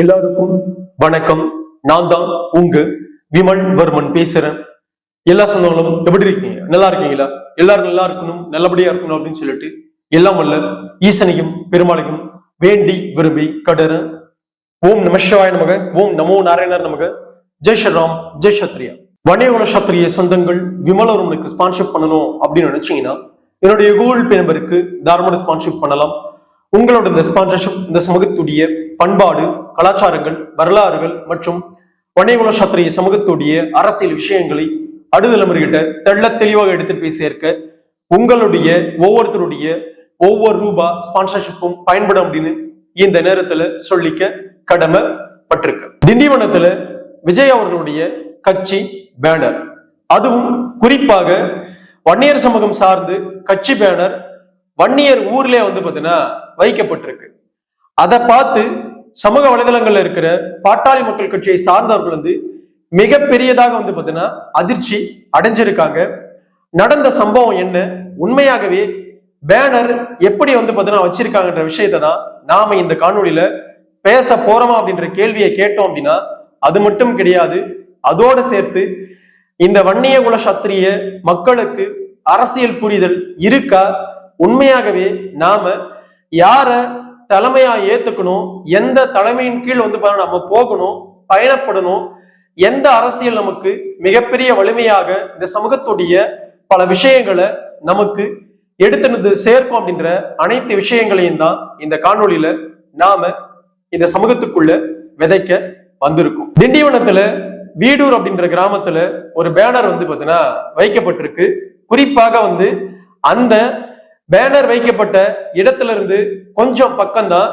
எல்லாருக்கும் வணக்கம். நான் தான் உங்க விமல் வர்மன் பேசுறேன். எல்லா சொந்தங்களும் எப்படி இருக்கீங்க? நல்லா இருக்கீங்களா? எல்லாரும் நல்லா இருக்கணும் நல்லபடியா இருக்கணும் அப்படின்னு சொல்லிட்டு எல்லாம் வல்ல ஈசனையும் பெருமாளையும் வேண்டி விரும்பி கடறேன். ஓம் நம சிவாய நமக ஓம் நமோ நாராயணர் நமக. ஜெய் ஸ்ரீராம் ஜெய் சத்ரியா வணிககுல சத்திரிய சொந்தங்கள் விமலவரனுக்கு ஸ்பான்ஷிப் பண்ணணும் அப்படின்னு நினைச்சீங்கன்னா என்னுடைய கூகுள் பே நம்பருக்கு தாராளமாக ஸ்பான்ஷிப் பண்ணலாம். உங்களோட இந்த ஸ்பான்சர்ஷிப் இந்த சமூகத்துடைய பண்பாடு கலாச்சாரங்கள் வரலாறுகள் மற்றும் வணிககுல சாத்திரிய சமூகத்துடைய அரசியல் விஷயங்களை அடுதலைமுறைகிட்ட தெள்ள தெளிவாக எடுத்து போய் சேர்க்க உங்களுடைய ஒவ்வொருத்தருடைய ஒவ்வொரு ரூபா ஸ்பான்சர்ஷிப்பும் பயன்படும் அப்படின்னு இந்த நேரத்துல சொல்லிக்க கடமைப்பட்டிருக்கு. திண்டிவனத்துல விஜய் அவர்களுடைய கட்சி பேனர். அதுவும் குறிப்பாக வன்னியர் சமூகம் சார்ந்து கட்சி பேனர் வன்னியர் ஊர்லயே வந்து பாத்தீங்கன்னா வைக்கப்பட்டிருக்கு. அதை பார்த்து சமூக வலைதளங்கள்ல இருக்கிற பாட்டாளி மக்கள் கட்சியை சார்ந்தவர்கள் வந்து மிகப்பெரியதாக வந்து பாத்தீங்கன்னா அதிர்ச்சி அடைஞ்சிருக்காங்க. நடந்த சம்பவம் என்ன? உண்மையாகவே பேனர் எப்படி வந்து பாத்தீங்கன்னா வச்சிருக்காங்கன்ற விஷயத்தை தான் நாம இந்த காணொலியில பேச போறோமா அப்படின்ற கேள்வியை கேட்டோம் அப்படின்னா அது மட்டும் கிடையாது. அதோட சேர்த்து இந்த வன்னிய குல சத்திரிய மக்களுக்கு அரசியல் புரிதல் இருக்கா? உண்மையாகவே நாம யார தலைமையா ஏத்துக்கணும். எந்த தலைமையின் கீழ் வந்து பாருங்க நம்ம போகணும் பயணப்படணும். எந்த அரசியல் நமக்கு மிகப்பெரிய வலிமையாக இந்த சமூகத்துடைய பல விஷயங்களை நமக்கு எடுத்துனது சேர்க்கும் அப்படின்ற அனைத்து விஷயங்களையும் தான் இந்த காணொலியில நாம இந்த சமூகத்துக்குள்ள விதைக்க வந்திருக்கும். திண்டிவனத்துல வீடூர் அப்படின்ற கிராமத்துல ஒரு பேனர் வந்து பாத்தீங்கன்னா வைக்கப்பட்டிருக்கு. குறிப்பாக வந்து அந்த பேனர் வைக்கப்பட்ட இடத்துல இருந்து கொஞ்சம் பக்கம்தான்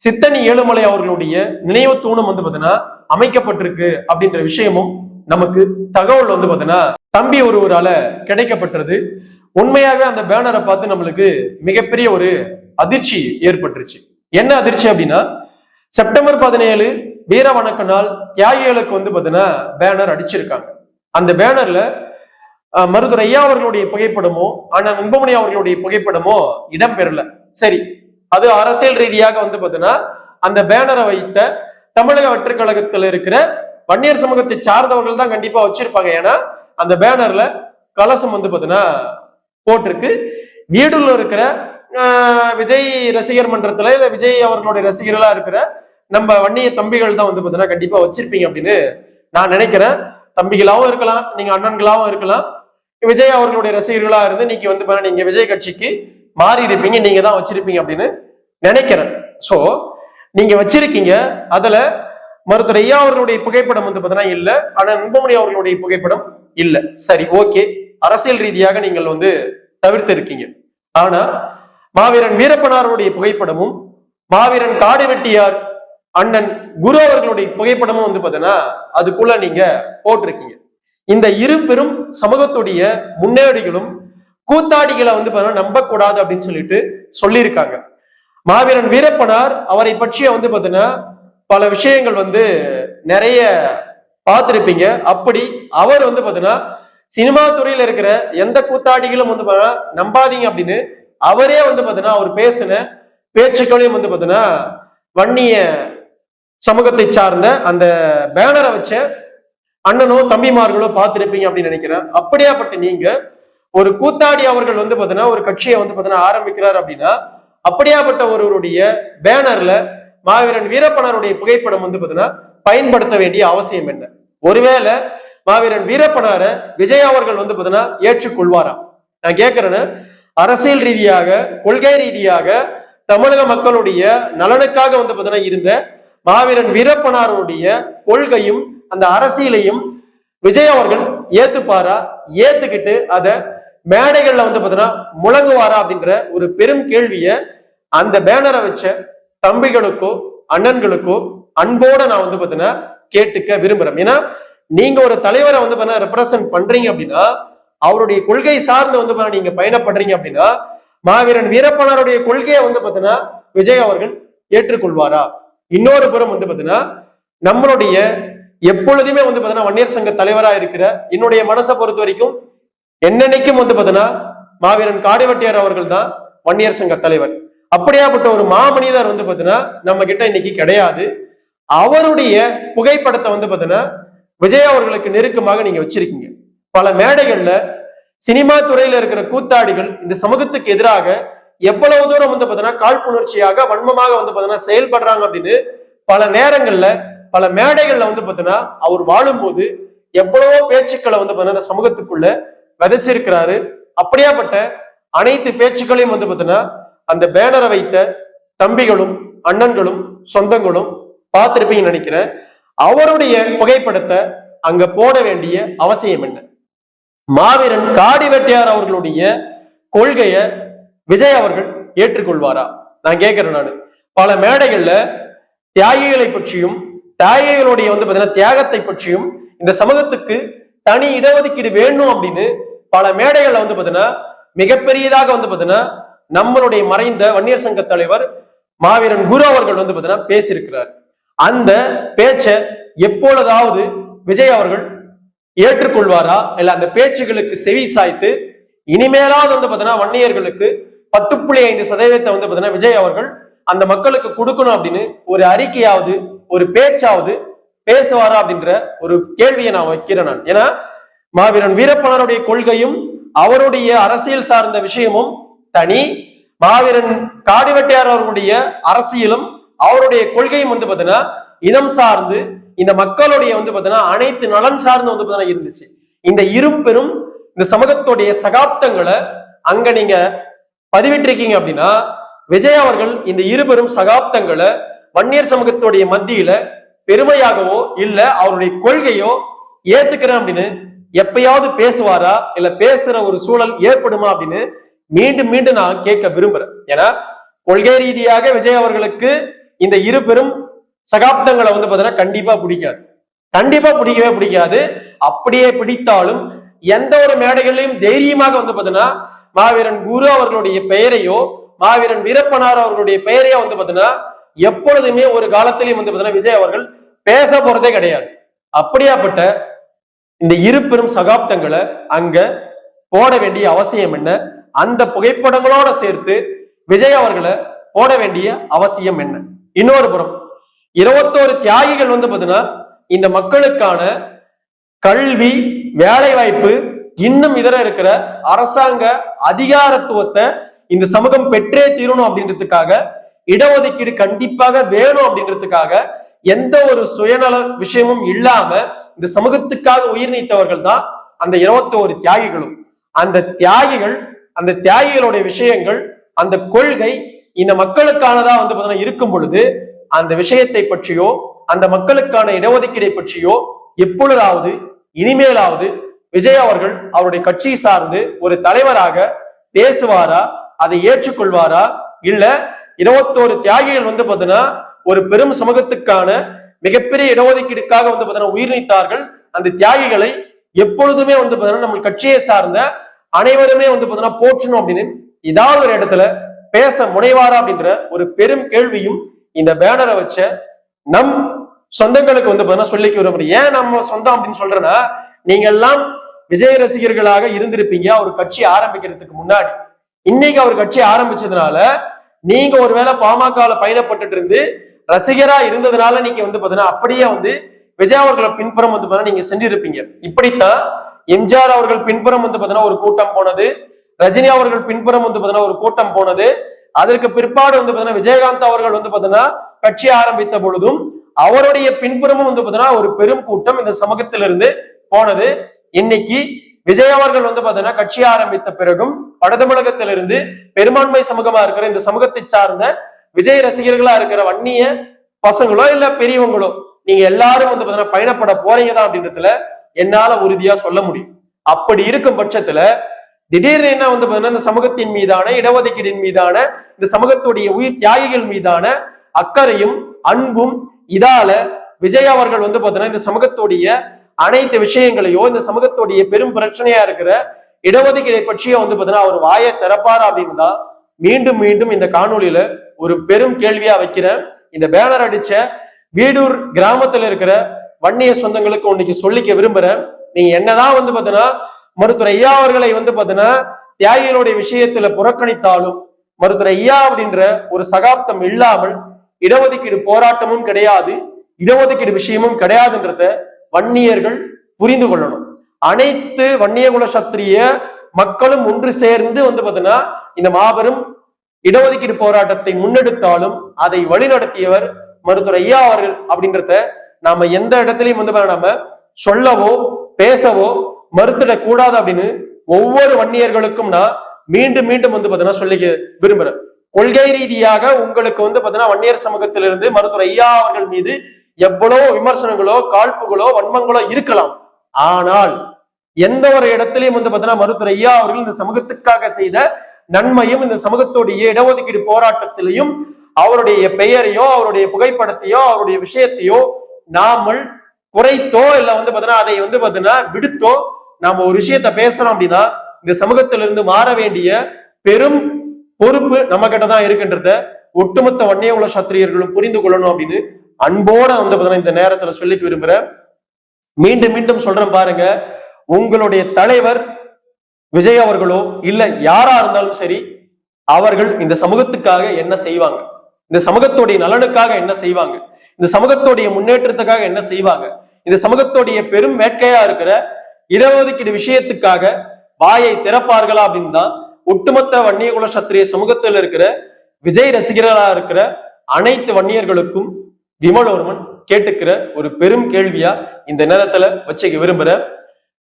சித்தனி ஏழுமலை அவர்களுடைய நினைவு தூணம் வந்து பார்த்தீங்கன்னா அமைக்கப்பட்டிருக்கு அப்படின்ற விஷயமும் நமக்கு தகவல் வந்து பார்த்தீங்கன்னா தம்பி ஒருவரால கிடைக்கப்பட்டது. உண்மையாகவே அந்த பேனரை பார்த்து நம்மளுக்கு மிகப்பெரிய ஒரு அதிர்ச்சி ஏற்பட்டுருச்சு. என்ன அதிர்ச்சி அப்படின்னா செப்டம்பர் பதினேழு வீர வணக்க நாள் தியாகிகளுக்கு வந்து பார்த்தீங்கன்னா பேனர் அடிச்சிருக்காங்க. அந்த பேனர்ல மருதுர் ஐயா அவர்களுடைய புகைப்படமோ அண்ணன் அன்புமணி அவர்களுடைய புகைப்படமோ இடம்பெறல. சரி அது அரசியல் ரீதியாக வந்து பார்த்தீங்கன்னா அந்த பேனரை வைத்த தமிழக வற்றுக்கழகத்தில் இருக்கிற வன்னியர் சமூகத்தை சார்ந்தவர்கள் தான் கண்டிப்பா வச்சிருப்பாங்க. ஏன்னா அந்த பேனர்ல கலசம் வந்து பார்த்தீங்கன்னா போட்டிருக்கு. வீடுல இருக்கிற விஜய் ரசிகர் மன்றத்துல இல்ல விஜய் அவர்களுடைய ரசிகர்களா இருக்கிற நம்ம வன்னிய தம்பிகள் தான் வந்து பார்த்தீங்கன்னா கண்டிப்பா வச்சிருப்பீங்க அப்படின்னு நான் நினைக்கிறேன். தம்பிகளாகவும் இருக்கலாம் நீங்க அண்ணன்களாகவும் இருக்கலாம். விஜய் அவர்களுடைய ரசிகர்களா இருந்து நீங்க வந்து பாருங்க நீங்க விஜய் கட்சிக்கு மாறி இருப்பீங்க நீங்க தான் வச்சிருப்பீங்க அப்படின்னு நினைக்கிறேன். சோ நீங்க வச்சிருக்கீங்க. அதுல மருத்துவர் ஐயா அவர்களுடைய புகைப்படம் வந்து பாத்தீங்கன்னா இல்ல. ஆனா அன்புமணி அவர்களுடைய புகைப்படம் இல்ல. சரி ஓகே. அரசியல் ரீதியாக நீங்கள் வந்து தவிர்த்து இருக்கீங்க. ஆனா மாவீரன் வீரப்பனாருடைய புகைப்படமும் மாவீரன் காடு வெட்டியார் அண்ணன் குரு அவர்களுடைய புகைப்படமும் வந்து பாத்தீங்கன்னா அதுக்குள்ள நீங்க போட்டிருக்கீங்க. இந்த இரு பெரும் சமூகத்துடைய முன்னேடிகளும் கூத்தாடிகளை வந்து பார்த்தீங்கன்னா நம்பக்கூடாது அப்படின்னு சொல்லிட்டு சொல்லியிருக்காங்க. மாவீரன் வீரப்பனார் அவரை பற்றிய வந்து பார்த்தீங்கன்னா பல விஷயங்கள் வந்து நிறைய பார்த்துருப்பீங்க. அப்படி அவர் வந்து பார்த்தீங்கன்னா சினிமா துறையில இருக்கிற எந்த கூத்தாடிகளும் வந்து பார்த்தீங்கன்னா நம்பாதீங்க அப்படின்னு அவரே வந்து பார்த்தீங்கன்னா அவர் பேசின பேச்சுக்களையும் வந்து பார்த்தீங்கன்னா வன்னிய சமூகத்தை சார்ந்த அந்த பேனரை வச்ச அண்ணனோ தம்பிமார்களோ பார்த்திருப்பீங்க அப்படின்னு நினைக்கிறேன். அப்படியாப்பட்ட நீங்க ஒரு கூத்தாடி அவர்கள் வந்து பாத்தீங்கன்னா ஒரு கட்சியை வந்து பாத்தீங்கன்னா ஆரம்பிக்கிறார் அப்படின்னா அப்படியாப்பட்ட ஒருவருடைய பேனர்ல மாவீரன் வீரப்பனாருடைய புகைப்படம் வந்து பாத்தீங்கன்னா பயன்படுத்த வேண்டிய அவசியம் என்ன? ஒருவேளை மாவீரன் வீரப்பனார விஜய் அவர்கள் வந்து பாத்தீங்கன்னா ஏற்றுக்கொள்வாராம். நான் கேட்கிறேன்னு அரசியல் ரீதியாக கொள்கை ரீதியாக தமிழக மக்களுடைய நலனுக்காக வந்து பாத்தீங்கன்னா இருந்த மாவீரன் வீரப்பனாருடைய கொள்கையும் அந்த அரசியலையும் விஜய் அவர்கள் ஏத்துப்பாரா? ஏத்துக்கிட்டு அதை மேடைகள்ல வந்து பாத்தீங்கன்னா முழங்குவாரா அப்படின்ற ஒரு பெரும் கேள்விய அந்த பேனரை வச்ச தம்பிகளுக்கோ அண்ணன்களுக்கோ அன்போட நான் வந்து பாத்தீங்கன்னா கேட்டுக்க விரும்புறேன். ஏன்னா நீங்க ஒரு தலைவரை வந்து பாத்தீங்கன்னா ரெப்ரசன்ட் பண்றீங்க அப்படின்னா அவருடைய கொள்கை சார்ந்து வந்து பாத்தீங்கன்னா நீங்க பயணப்படுறீங்க அப்படின்னா மாவீரன் வீரப்பனாருடைய கொள்கையை வந்து பாத்தீங்கன்னா விஜய் அவர்கள் ஏற்றுக்கொள்வாரா? இன்னொரு புறம் வந்து பாத்தீங்கன்னா நம்மளுடைய எப்பொழுதுமே வந்து பாத்தீங்கன்னா வன்னியர் சங்க தலைவரா இருக்கிற என்னுடைய மனசை பொறுத்த வரைக்கும் என்னன்னைக்கும் வந்து பாத்தீங்கன்னா மாவீரன் காடிவட்டியார் அவர்கள் தான் வன்னியர் சங்க தலைவர். அப்படியாப்பட்ட ஒரு மாமனிதர் வந்து பாத்தீங்கன்னா நம்ம கிட்ட இன்னைக்கு கிடையாது. அவருடைய புகைப்படத்தை வந்து பாத்தீங்கன்னா விஜய் அவர்களுக்கு நெருக்கமாக நீங்க வச்சிருக்கீங்க. பல மேடைகள்ல சினிமா துறையில இருக்கிற கூத்தாடிகள் இந்த சமூகத்துக்கு எதிராக எவ்வளவு தூரம் வந்து பாத்தீங்கன்னா காழ்ப்புணர்ச்சியாக வன்மமாக வந்து பாத்தீங்கன்னா செயல்படுறாங்க அப்படின்னு பல நேரங்கள்ல பல மேடைகள்ல வந்து பார்த்தீங்கன்னா அவர் வாழும்போது எவ்வளவோ பேச்சுக்களை வந்து பார்த்தீங்கன்னா இந்த சமூகத்துக்குள்ள விதைச்சிருக்கிறாரு. அப்படியாப்பட்ட அனைத்து பேச்சுக்களையும் வந்து பார்த்தீங்கன்னா அந்த பேனரை வைத்த தம்பிகளும் அண்ணன்களும் சொந்தங்களும் பார்த்திருப்பீங்கன்னு நினைக்கிறேன். அவருடைய புகைப்படத்தை அங்க போட வேண்டிய அவசியம் என்ன? மாவீரன் காடி வெட்டியார் அவர்களுடைய கொள்கைய விஜய் அவர்கள் ஏற்றுக்கொள்வாரா? நான் கேட்கிறேன் நான். பல மேடைகள்ல தியாகிகளை பற்றியும் தாயைகளுடைய வந்து பார்த்தீங்கன்னா தியாகத்தை பற்றியும் இந்த சமூகத்துக்கு தனி இடஒதுக்கீடு வேணும் அப்படின்னு பல மேடைகள்ல வந்து பார்த்தீங்கன்னா மிகப்பெரியதாக வந்து பார்த்தீங்கன்னா நம்மளுடைய மறைந்த வன்னியர் சங்க தலைவர் மாவீரன் குரு அவர்கள் வந்து பார்த்தீங்கன்னா பேசியிருக்கிறார். அந்த பேச்சை எப்பொழுதாவது விஜய் அவர்கள் ஏற்றுக்கொள்வாரா? இல்ல அந்த பேச்சுகளுக்கு செவி சாய்த்து இனிமேலாவது வந்து பார்த்தீங்கன்னா வன்னியர்களுக்கு பத்து புள்ளி ஐந்து சதவீதத்தை வந்து பார்த்தீங்கன்னா விஜய் அவர்கள் அந்த மக்களுக்கு கொடுக்கணும் அப்படின்னு ஒரு அறிக்கையாவது ஒரு பேச்சாவது பேசுவாரா அப்படின்ற ஒரு கேள்வியை நான் வைக்கிறேன் நான். ஏன்னா மாவீரன் வீரப்பனருடைய கொள்கையும் அவருடைய அரசியல் சார்ந்த விஷயமும் தனி. மாவீரன் காடிவெட்டியார் அவர்களுடைய அரசியலும் அவருடைய கொள்கையும் வந்து பாத்தீங்கன்னா இனம் சார்ந்து இந்த மக்களுடைய வந்து பாத்தீங்கன்னா அனைத்து நலன் சார்ந்து வந்து பாத்தீங்கன்னா இருந்துச்சு. இந்த இருப்பெரும் இந்த சமூகத்துடைய சகாப்தங்களை அங்க நீங்க பதிவிட்டிருக்கீங்க அப்படின்னா விஜய் அவர்கள் இந்த இருபெரும் சகாப்தங்களை வன்னியர் சமூகத்துடைய மத்தியில பெருமையாகவோ இல்ல அவருடைய கொள்கையோ ஏத்துக்கிறேன் அப்படின்னு எப்பயாவது பேசுவாரா இல்ல பேசுற ஒரு சூழல் ஏற்படுமா அப்படின்னு மீண்டும் மீண்டும் நான் கேட்க விரும்புறேன். ஏன்னா கொள்கை ரீதியாக விஜய் அவர்களுக்கு இந்த இரு பெரும் சகாப்தங்களை வந்து பாத்தீங்கன்னா கண்டிப்பா பிடிக்காது. கண்டிப்பா பிடிக்கவே பிடிக்காது. அப்படியே பிடித்தாலும் எந்த ஒரு மேடைகளையும் தைரியமாக வந்து பாத்தீங்கன்னா மாவீரன் குரு அவர்களுடைய பெயரையோ மாவீரன் வீரப்பனார் அவர்களுடைய பெயரையோ வந்து பாத்தீங்கன்னா எப்பொழுதுமே ஒரு காலத்திலையும் வந்து பார்த்தீங்கன்னா விஜய் அவர்கள் பேச போறதே கிடையாது. அப்படியாப்பட்ட இந்த இரு பெரும் சகாப்தங்களை அங்க போட வேண்டிய அவசியம் என்ன? அந்த புகைப்படங்களோட சேர்த்து விஜய் அவர்களை போட வேண்டிய அவசியம் என்ன? இன்னொரு புறம் இருபத்தோரு தியாகிகள் வந்து பாத்தீங்கன்னா இந்த மக்களுக்கான கல்வி வேலை வாய்ப்பு இன்னும் இதர இருக்கிற அரசாங்க அதிகாரத்துவத்தை இந்த சமூகம் பெற்றே தீரணும் அப்படின்றதுக்காக இடஒதுக்கீடு கண்டிப்பாக வேணும் அப்படின்றதுக்காக எந்த ஒரு சுயநல விஷயமும் இல்லாம இந்த சமூகத்துக்காக உயிர் நீத்தவர்கள் தான் அந்த இருபத்தோரு தியாகிகளும். அந்த தியாகிகள் அந்த தியாகிகளுடைய விஷயங்கள் அந்த கொள்கை இந்த மக்களுக்கானதா வந்து பாத்தீங்கன்னா இருக்கும் பொழுது அந்த விஷயத்தை பற்றியோ அந்த மக்களுக்கான இடஒதுக்கீடை பற்றியோ எப்பொழுதாவது இனிமேலாவது விஜய் அவர்கள் அவருடைய கட்சியை சார்ந்து ஒரு தலைவராக பேசுவாரா அதை ஏற்றுக்கொள்வாரா இல்ல இருபத்தோரு தியாகிகள் வந்து பாத்தீங்கன்னா ஒரு பெரும் சமூகத்துக்கான மிகப்பெரிய இடஒதுக்கீடுக்காக வந்து பாத்தீங்கன்னா உயிர் நீத்தார்கள். அந்த தியாகிகளை எப்பொழுதுமே வந்து பாத்தீங்கன்னா நம்ம கட்சியை சார்ந்த அனைவருமே வந்து பாத்தீங்கன்னா போற்றணும் அப்படின்னு ஏதாவது ஒரு இடத்துல பேச முனைவாரா அப்படின்ற ஒரு பெரும் கேள்வியும் இந்த பேனரை வச்ச நம் சொந்தங்களுக்கு வந்து பாத்தீங்கன்னா சொல்லிக்க விரும்புறேன். ஏன் நம்ம சொந்தம் அப்படின்னு சொல்றேன்னா நீங்க எல்லாம் விஜய் ரசிகர்களாக இருந்திருப்பீங்க. அவர் கட்சி ஆரம்பிக்கிறதுக்கு முன்னாடி. இன்னைக்கு அவர் கட்சி ஆரம்பிச்சதுனால நீங்க ஒருவேளை பாமகல பயணப்பட்டுட்டு இருந்து ரசிகரா இருந்ததுனால நீங்க வந்து பாத்தீங்கன்னா அப்படியே வந்து விஜய் அவர்களை பின்புறம் வந்து பாத்தீங்கன்னா நீங்க சென்றிருப்பீங்க. இப்படித்தான் எம்ஜிஆர் அவர்கள் பின்புறம் வந்து பாத்தீங்கன்னா ஒரு கூட்டம் போனது ரஜினி அவர்கள் பின்புறம் வந்து பாத்தீங்கன்னா ஒரு கூட்டம் போனது அதற்கு பிற்பாடு வந்து பாத்தீங்கன்னா விஜயகாந்த் அவர்கள் வந்து பாத்தீங்கன்னா கட்சி ஆரம்பித்த பொழுதும் அவருடைய பின்புறமும் வந்து பாத்தீங்கன்னா ஒரு பெரும் கூட்டம் இந்த சமூகத்திலிருந்து போனது. இன்னைக்கு விஜய் அவர்கள் வந்து பாத்தீங்கன்னா கட்சி ஆரம்பித்த பிறகும் வடதமிழகத்திலிருந்து பெரும்பான்மை சமூகமா இருக்கிற இந்த சமூகத்தை சார்ந்த விஜய் ரசிகர்களா இருக்கிற வன்னிய பசங்களோ இல்ல பெரியவங்களோ நீங்க எல்லாரும் வந்து பாத்தீங்கன்னா பயணப்பட போறீங்க தான் அப்படின்றதுல என்னால உறுதியா சொல்ல முடியும். அப்படி இருக்கும் பட்சத்துல திடீர்னு என்ன வந்து பாத்தீங்கன்னா இந்த சமூகத்தின் மீதான இடஒதுக்கீடின் மீதான இந்த சமூகத்துடைய உயிர் தியாகிகள் மீதான அக்கறையும் அன்பும் இதால விஜய் அவர்கள் வந்து பாத்தீங்கன்னா இந்த சமூகத்துடைய அனைத்து விஷயங்களையோ இந்த சமூகத்துடைய பெரும் பிரச்சனையா இருக்கிற இடஒதுக்கீடை பற்றிய வந்து பாத்தீங்கன்னா அவர் வாயை திறப்பாரு அப்படின்னு தான் மீண்டும் மீண்டும் இந்த காணொளியில ஒரு பெரும் கேள்வியா வைக்கிறேன் இந்த பேனர் அடிச்ச வீடூர் கிராமத்துல இருக்கிற வன்னிய சொந்தங்களுக்கு இன்னைக்கு சொல்லிக்க விரும்புறேன் நீங்க என்னதான் வந்து பாத்தீங்கன்னா மருத்துவர் ஐயா அவர்களை வந்து பாத்தீங்கன்னா தியாகிகளுடைய விஷயத்துல புறக்கணித்தாலும் மருத்துவர் ஐயா அப்படின்ற ஒரு சகாப்தம் இல்லாமல் இடஒதுக்கீடு போராட்டமும் கிடையாது இடஒதுக்கீடு விஷயமும் கிடையாதுன்றத வன்னியர்கள் புரிந்து கொள்ளணும். அனைத்து வன்னியகுல சத்திரிய மக்களும் ஒன்று சேர்ந்து வந்து பாத்தீங்கன்னா இந்த மாபெரும் இடஒதுக்கீடு போராட்டத்தை முன்னெடுத்தாலும் அதை வழிநடத்தியவர் மருத்துவர் ஐயா அவர்கள் அப்படின்றத நாம எந்த இடத்துலயும் வந்து நாம சொல்லவோ பேசவோ மறுத்திடக் கூடாது அப்படின்னு ஒவ்வொரு வன்னியர்களுக்கும் நான் மீண்டும் மீண்டும் வந்து பாத்தீங்கன்னா சொல்லிக்க விரும்புறேன். கொள்கை ரீதியாக உங்களுக்கு வந்து பார்த்தீங்கன்னா வன்னியர் சமூகத்திலிருந்து மருத்துவர் ஐயா அவர்கள் மீது எவ்வளவு விமர்சனங்களோ காழ்ப்புகளோ வன்மங்களோ இருக்கலாம். ஆனால் எந்த ஒரு இடத்திலையும் வந்து பார்த்தீங்கன்னா மருத்துவர் ஐயா அவர்கள் இந்த சமூகத்துக்காக செய்த நன்மையும் இந்த சமூகத்துடைய இடஒதுக்கீடு போராட்டத்திலையும் அவருடைய பெயரையோ அவருடைய புகைப்படத்தையோ அவருடைய விஷயத்தையோ நாமல் குறைத்தோ இல்ல வந்து பாத்தீங்கன்னா அதை வந்து பாத்தீங்கன்னா விடுத்தோ நாம ஒரு விஷயத்த பேசுறோம் அப்படின்னா இந்த சமூகத்திலிருந்து மாற வேண்டிய பெரும் பொறுப்பு நம்ம கிட்ட தான் இருக்கின்றத ஒட்டுமொத்த வன்னியகுல சத்திரியர்களும் புரிந்து கொள்ளணும் அப்படின்னு அன்போட வந்து இந்த நேரத்துல சொல்லிக்க விரும்புறேன் மீண்டும் மீண்டும் சொல்றேன் பாருங்க உங்களுடைய தலைவர் விஜய் அவர்களோ இல்ல யாரா இருந்தாலும் சரி அவர்கள் இந்த சமூகத்துக்காக என்ன செய்வாங்க? இந்த சமூகத்துடைய நலனுக்காக என்ன செய்வாங்க? இந்த சமூகத்துடைய முன்னேற்றத்துக்காக என்ன செய்வாங்க? இந்த சமூகத்துடைய பெரும் வேட்கையா இருக்கிற இடஒதுக்கீடு விஷயத்துக்காக வாயை திறப்பார்களா அப்படின்னு தான் ஒட்டுமொத்த வன்னியகுல சத்திரிய சமூகத்தில் இருக்கிற விஜய் ரசிகர்களா இருக்கிற அனைத்து வன்னியர்களுக்கும் விமலவர்மன் கேட்டுக்கிற ஒரு பெரும் கேள்வியா இந்த நேரத்துல வச்சுக்க விரும்புற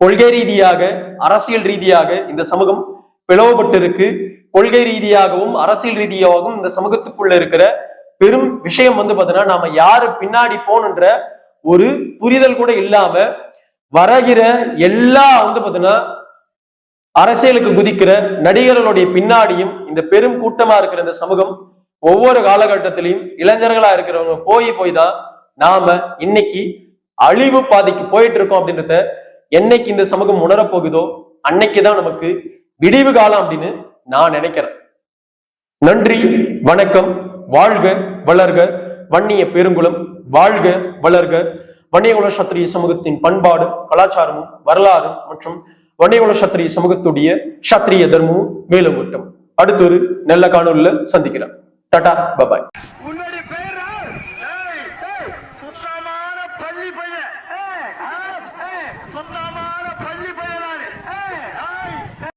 கொள்கை ரீதியாக அரசியல் ரீதியாக இந்த சமூகம் பிளவுபட்டு இருக்கு கொள்கை ரீதியாகவும் அரசியல் ரீதியாகவும் இந்த சமூகத்துக்குள்ள இருக்கிற பெரும் விஷயம் வந்து பாத்தீங்கன்னா நாம யாரு பின்னாடி போகணுன்ற ஒரு புரிதல் கூட இல்லாம வரகிற எல்லா வந்து பாத்தீங்கன்னா அரசியலுக்கு குதிக்கிற நடிகர்களுடைய பின்னாடியும் இந்த பெரும் கூட்டமா இருக்கிற இந்த சமூகம் ஒவ்வொரு காலகட்டத்திலையும் இளைஞர்களா இருக்கிறவங்க போய் போய் தான் நாம இன்னைக்கு அழிவு பாதைக்கு போயிட்டு இருக்கோம் அப்படின்றத என்னைக்கு இந்த சமூகம் உணரப் போகுதோ அன்னைக்குதான் நமக்கு விடிவு காலம் அப்படின்னு நான் நினைக்கிறேன். நன்றி வணக்கம் வாழ்க வளர்க வன்னிய பெருங்குளம் வாழ்க வளர்க. வன்னியகுல சத்திரிய சமூகத்தின் பண்பாடு கலாச்சாரமும் வரலாறும் மற்றும் வன்னியகுல சத்திரிய சமூகத்துடைய சத்திரிய தர்மமும் மேலும் விட்டம் அடுத்த ஒரு நல்ல காணொலியில் சந்திக்கிறேன். Tata bye bye